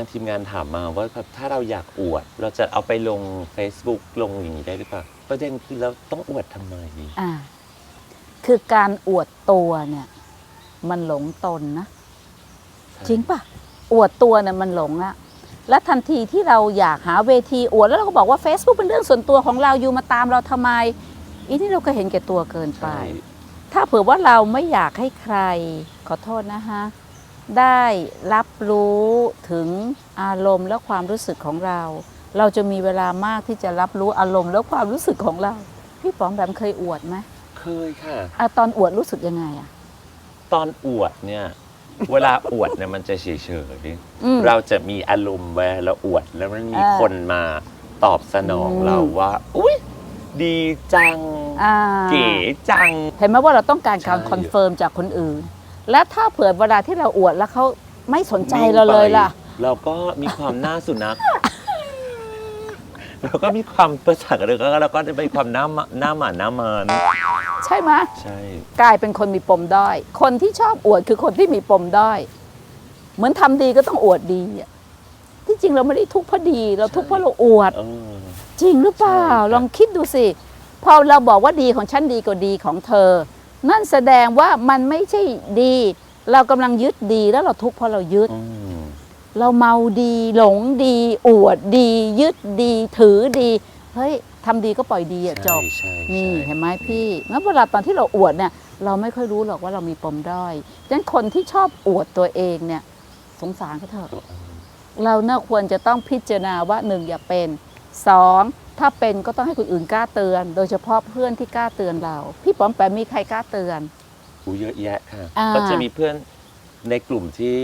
างทีมงานถามมาว่าแบบถ้าเราอยากอวด เราจะเอาไปลง Facebook ลงอย่างนี้ได้หรือเปล่าประเด็นคือเราต้องอวดทำไมอ่าคือการอวดตัวเนี่ย มันหลงตนนะ จริงปะอวดตัวเนี่ยมันหลงอะและทันทีที่เราอยากหาเวทีอวดแล้วเราก็บอกว่า Facebook เป็นเรื่องส่วนตัวของเราอยู่มาตามเราทำไมอีนี่เราก็เห็นแก่ตัวเกินไป ใช่ถ้าเผื่อว่าเราไม่อยากให้ใครขอโทษนะคะ ได้รับรู้ถึงอารมณ์และความรู้สึกของเรา เราจะมีเวลามากที่จะรับรู้อารมณ์และความรู้สึกของเรา พี่ป๋อมแบมเคยอวดไหมเคยค่ะ อะตอนอวดรู้สึกยังไงอะ ตอนอวดเนี่ย เวลาอวดเนี่ยมันจะเฉยอืมๆเราจะมีอารมณ์เวลาเราอวดแล้วมันมีอ่าคนมาตอบสนองอืม เราว่า อุ้ยดีจัง อ่าเก๋จัง เห็นไหมว่าเราต้องการการใช่ คอนเฟิร์มจากคนอื่น และถ้าเผื่อเวลาที่เราอวดแล้วเขาไม่สนใจเราเลยล่ะ เราก็มีความหน้าสุนัข เราก็มีความประสาทกันเลยก็เราก็จะมีความหน้าหมาหน้าหมาหน้ามันใช่ไหมใช่กลายเป็นคนมีปมด้อย คนที่ชอบอวดคือคนที่มีปมด้อย เหมือนทำดีก็ต้องอวดดีอะที่จริงเราไม่ได้ทุกข์เพราะดี เราทุกข์เพราะเราอวดเออจริงหรือเปล่าใช่ครับลองคิดดูสิ พอเราบอกว่าดีของฉันดีกว่าดีของเธอ นั่นแสดงว่ามันไม่ใช่ดี เรากำลังยึดดีแล้วเราทุกข์เพราะเรายึดอืมเราเมาดีหลงดี อวดดี ยึดดี ถือดี เฮ้ยทำดีก็ปล่อยดีอะจบใช่ใช่นี่ใช่เห็นไหมพี่งั้นเวลาตอนที่เราอวดเนี่ย เราไม่ค่อยรู้หรอกว่าเรามีปมด้อยดังนั้นคนที่ชอบอวดตัวเองเนี่ย สงสารเขาเถอะเราเน่าควรจะต้องพิจารณาว่าหนึ่งอย่าเป็น สองถ้าเป็นก็ต้องให้คนอื่นกล้าเตือน โดยเฉพาะเพื่อนที่กล้าเตือนเรา พี่ป๋อมแปมมีใครกล้าเตือน อู้เยอะแยะค่ะ อ่า ก็จะมีเพื่อนในกลุ่มที่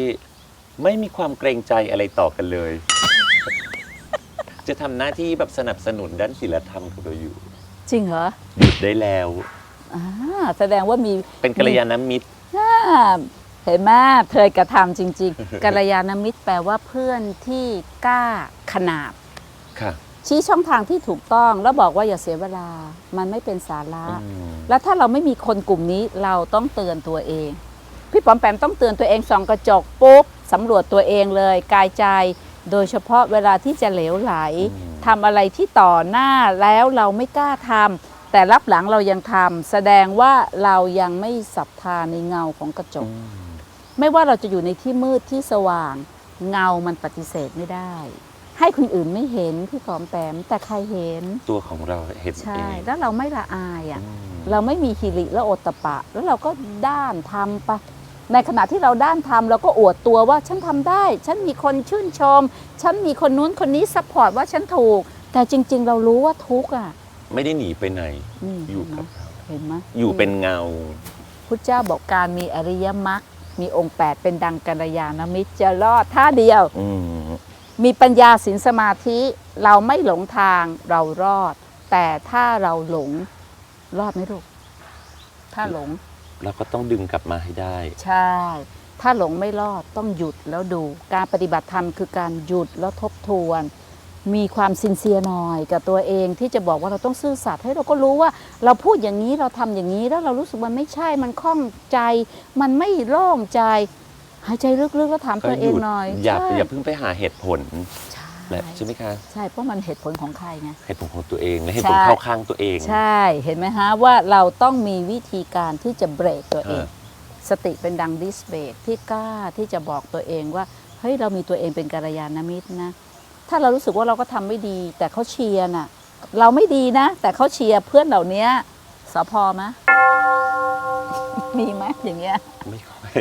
ไม่มีความเกรงใจอะไรต่อกันเลย จะทำหน้าที่แบบสนับสนุนด้านศิลธรรมกับเราอยู่ จริงเหรอหยุดได้แล้ว อ่าแสดงว่ามี เป็นกัลยาณมิตร อ่าเห็นไหมเคยกระทำจริง ๆ กัลยาณมิตรแปลว่าเพื่อนที่กล้าขนาบ ค่ะ ชี้ช่องทางที่ถูกต้องแล้วบอกว่าอย่าเสียเวลา มันไม่เป็นสาระอืมแล้วถ้าเราไม่มีคนกลุ่มนี้เราต้องเตือนตัวเอง พี่ปอมแปมต้องเตือนตัวเองส่องกระจกปุ๊บสำรวจตัวเองเลยกายใจ โดยเฉพาะเวลาที่จะเหลวไหลทำอะไรที่ต่อหน้าแล้วเราไม่กล้าทำแต่รับหลังเรายังทำแสดงว่าเรายังไม่ศรัทธาในเงาของกระจกอืมไม่ว่าเราจะอยู่ในที่มืดที่สว่าง เงามันปฏิเสธไม่ได้ ให้คนอื่นไม่เห็นพี่ปอมแปม แต่ใครเห็น ตัวของเราเห็นใช่เองแล้วเราไม่ละอายอะ อืมเราไม่มีฮิริและโอตตะปะ แล้วเราก็ด้านทำปะในขณะที่เราด้านทำเราก็อวดตัวว่าฉันทำได้ ฉันมีคนชื่นชม ฉันมีคนนู้นคนนี้ซัพพอร์ตว่าฉันถูก แต่จริง ๆ เรารู้ว่าทุกข์อะไม่ได้หนีไปไหน นี่อยู่เห็นไหมกับเราเห็นไหมอยู่เป็นเงา พุทธเจ้าบอกการมีอริยมรรคมีองค์ 8 เป็นดังกัลยาณมิตรจะรอดท่าเดียว อืม มีปัญญาศีลสมาธิเราไม่หลงทางเรารอด แต่ถ้าเราหลงรอดไหมลูกถ้าหลง เราก็ต้องดึงกลับมาให้ได้ ใช่ ถ้าหลงไม่รอดต้องหยุดแล้วดู การปฏิบัติธรรมคือการหยุดแล้วทบทวน มีความซินเซียหน่อยกับตัวเองที่จะบอกว่าเราต้องซื่อสัตย์ให้เราก็รู้ว่า เราพูดอย่างนี้เราทำอย่างนี้แล้วเรารู้สึกมันไม่ใช่มันคล่องใจ มันไม่โล่งใจ หายใจลึกๆแล้วถามก็ตัวหเองยุดหน่อยอย่าใช่อย่าเพิ่งไปหาเหตุผลใช่และใช่ไหมคะใช่เพราะมันเหตุผลของใครไงเหตุผลของตัวเองและเหตุผลใช่เข้าข้างตัวเอง ใช่เห็นไหมฮะว่าเราต้องมีวิธีการที่จะเบรกตัวเองฮะสติเป็นดังดิสเบรกที่กล้าที่จะบอกตัวเองว่าเฮ้ยเรามีตัวเองเป็นกัลยาณมิตรนะ ถ้าเรารู้สึกว่าเราก็ทำไม่ดี แต่เขาเชียร์น่ะ เราไม่ดีนะ แต่เขาเชียร์เพื่อนเหล่านี้สพมะมีไหมอย่างเงี้ยไม่ค่อย